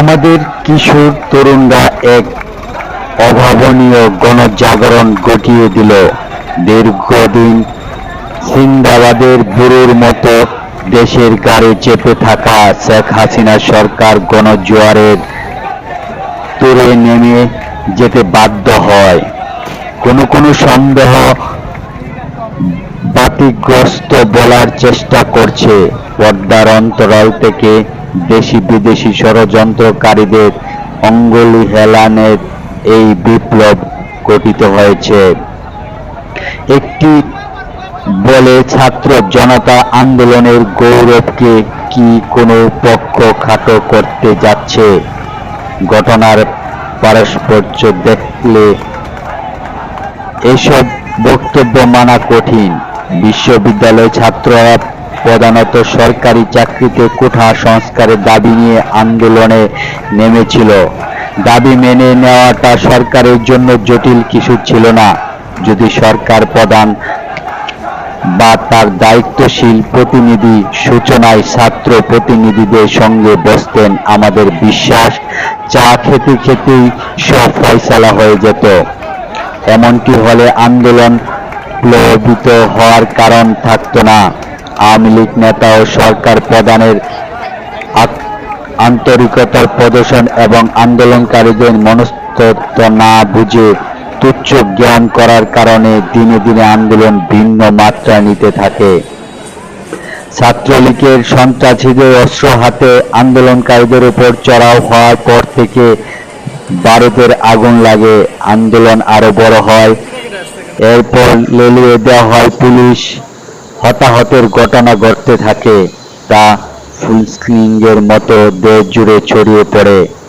আমাদের কিশোর তরুণরা এক অভাবনীয় গণজাগরণ ঘটিয়ে দিল। দীর্ঘদিন সিন্দাবাদের বুড়োর মতো দেশের গাড়ি চেপে থাকা শেখ হাসিনা সরকার গণজোয়ারের তোরে নেমে যেতে বাধ্য হয়। কোনো কোনো সন্দেহ বাতিগ্রস্ত বলার চেষ্টা করছে। পর্দার অন্তরাল থেকে দেশি বিদেশি ষড়যন্ত্রকারীদের অঙ্গুলি হেলানের এই বিপ্লব গঠিত হয়েছে। একটি বলে ছাত্র জনতা আন্দোলনের গৌরবকে কি কোনো পক্ষ খাটো করতে যাচ্ছে? ঘটনার পারস্পর্য দেখলে এসব বক্তব্য মানা কঠিন। বিশ্ববিদ্যালয় ছাত্ররা প্রধানত সরকারি চাকরিতে কোঠা সংস্কারের দাবি নিয়ে আন্দোলনে নেমেছিল। দাবি মেনে নেওয়াটা সরকারের জন্য জটিল কিছু ছিল না। যদি সরকার প্রধান বা তার দায়িত্বশীল প্রতিনিধি সূচনায় ছাত্র প্রতিনিধিদের সঙ্গে বসতেন, আমাদের বিশ্বাস চা খেতে খেতেই সব ফয়সালা হয়ে যেত। এমনটি হলে আন্দোলন প্লবিত হওয়ার কারণ থাকতো না। আওয়ামী লীগ নেতা ও সরকার প্রধানের আন্তরিকতার প্রদর্শন এবং আন্দোলনকারীদের মনস্তত্ব না বুঝে তুচ্ছ জ্ঞান করার কারণে দিনে দিনে আন্দোলন ভিন্ন মাত্রা নিতে থাকে। ছাত্রলীগের সন্ত্রাসীদের অস্ত্র হাতে আন্দোলনকারীদের উপর চড়াও হওয়ার পর থেকে ভারতের আগুন লাগে, আন্দোলন আরও বড় হয়। এরপর লেলিয়ে দেওয়া হয় পুলিশ। হতাহতের ঘটনা ঘটতে থাকে তা ফুলস্ক্রিংয়ের মতো দেশ জুড়ে ছড়িয়ে পড়ে।